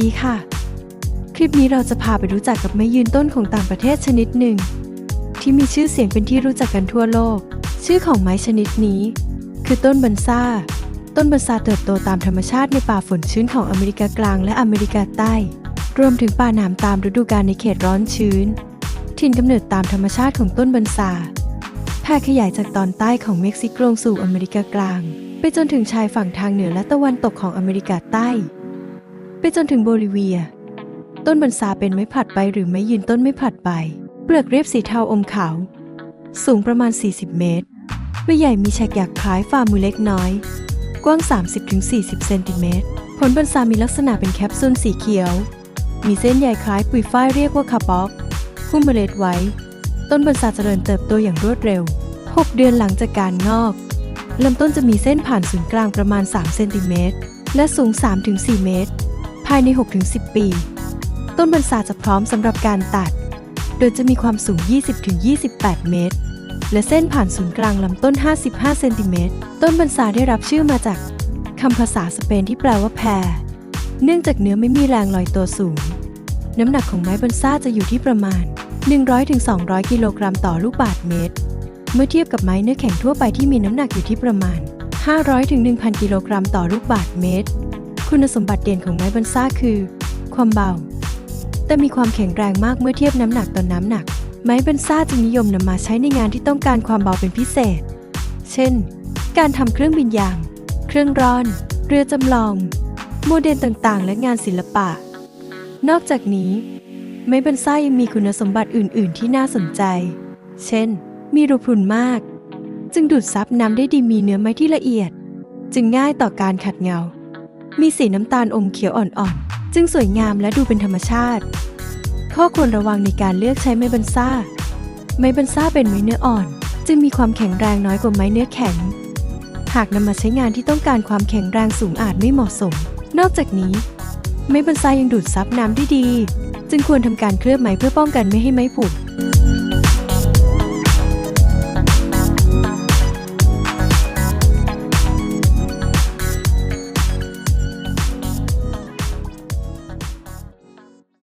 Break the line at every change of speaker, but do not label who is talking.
ดีค่ะ คลิปนี้เราจะพาไปรู้จักกับไม้ยืนต้นของต่างประเทศชนิดหนึ่ง ที่มีชื่อเสียงเป็นที่รู้จักกันทั่วโลก ชื่อของไม้ชนิดนี้ คือต้นบันซาต้นบันซาเติบโตตามธรรมชาติในป่าฝนชื้นของอเมริกากลางและอเมริกาใต้ รวมถึงป่าหนามตามฤดูกาลในเขตร้อนชื้น ถิ่นกำเนิดตามธรรมชาติของต้นบันซาแพร่ขยายจากตอนใต้ของเม็กซิโกลงสู่อเมริกากลาง ไปจนถึงชายฝั่งทางเหนือและตะวันตกของอเมริกาใต้ ไปจนถึงโบลิเวีย ต้นบันซาเป็นไม้ผลัดใบหรือไม้ยืนต้นไม้ผลัดใบ เปลือกเรียบสีเทาอมขาว สูงประมาณ 40 เมตรใบใหญ่มีแฉกหยักคล้ายฝ่ามือเล็กน้อย กว้าง 30-40 เซนติเมตร ผลบันซามีลักษณะเป็นแคปซูลสีเขียว มีเส้นใยคล้ายปุ๋ยฝ้ายเรียกว่าคาร์บอกหุ้มเมล็ดไว้ ต้นบันซาเจริญเติบโตอย่างรวดเร็ว 6 เดือนหลังจากการงอกลำต้นจะมีเส้นผ่านศูนย์กลางประมาณ 3 เซนติเมตร และสูง 3-4 เมตร ภายใน 6-10 ปี ต้นบันซาจะพร้อมสำหรับการตัด โดยจะมีความสูง 20-28 เมตร และเส้นผ่านศูนย์กลางลำต้น 55 เซนติเมตร ต้นบันซาได้รับชื่อมาจากคำภาษาสเปนที่แปลว่าแพร เนื่องจากเนื้อไม่มีแรงลอยตัวสูง น้ำหนักของไม้บันซาจะอยู่ที่ประมาณ 100-200 กิโลกรัมต่อลูกบาศก์เมตร เมื่อเทียบกับไม้เนื้อแข็งทั่วไปที่มีน้ำหนักอยู่ที่ประมาณ 500-1,000 กิโลกรัมต่อลูกบาศก์เมตร คุณสมบัติเด่นของไม้บันซาคือ ความเบา แต่มีความแข็งแรงมากเมื่อเทียบน้ำหนักต่อน้ำหนัก ไม้บันซาจึงนิยมนำมาใช้ในงานที่ต้องการความเบาเป็นพิเศษ เช่น การทำเครื่องบินยาง เครื่องร่อน เรือจำลอง โมเดลต่างๆ และงานศิลปะ นอกจากนี้ ไม้บันซายังมีคุณสมบัติอื่น ๆ ที่น่าสนใจ เช่น มีรูพรุนมาก จึงดูดซับน้ำได้ดีมีเนื้อไม้ที่ละเอียด จึงง่ายต่อการขัดเงา มีสีน้ำตาลอมเขียวอ่อนๆ จึงสวยงามและดูเป็นธรรมชาติ ข้อควรระวังในการเลือกใช้ไม้บันซาไม้บันซาเป็นไม้เนื้ออ่อน จึงมีความแข็งแรงน้อยกว่าไม้เนื้อแข็ง หากนำมาใช้งานที่ต้องการความแข็งแรงสูงอาจไม่เหมาะสม นอกจากนี้ ไม้บันซายังดูดซับน้ำได้ดี จึงควรทำการเคลือบไม้เพื่อป้องกันไม่ให้ไม้ผุ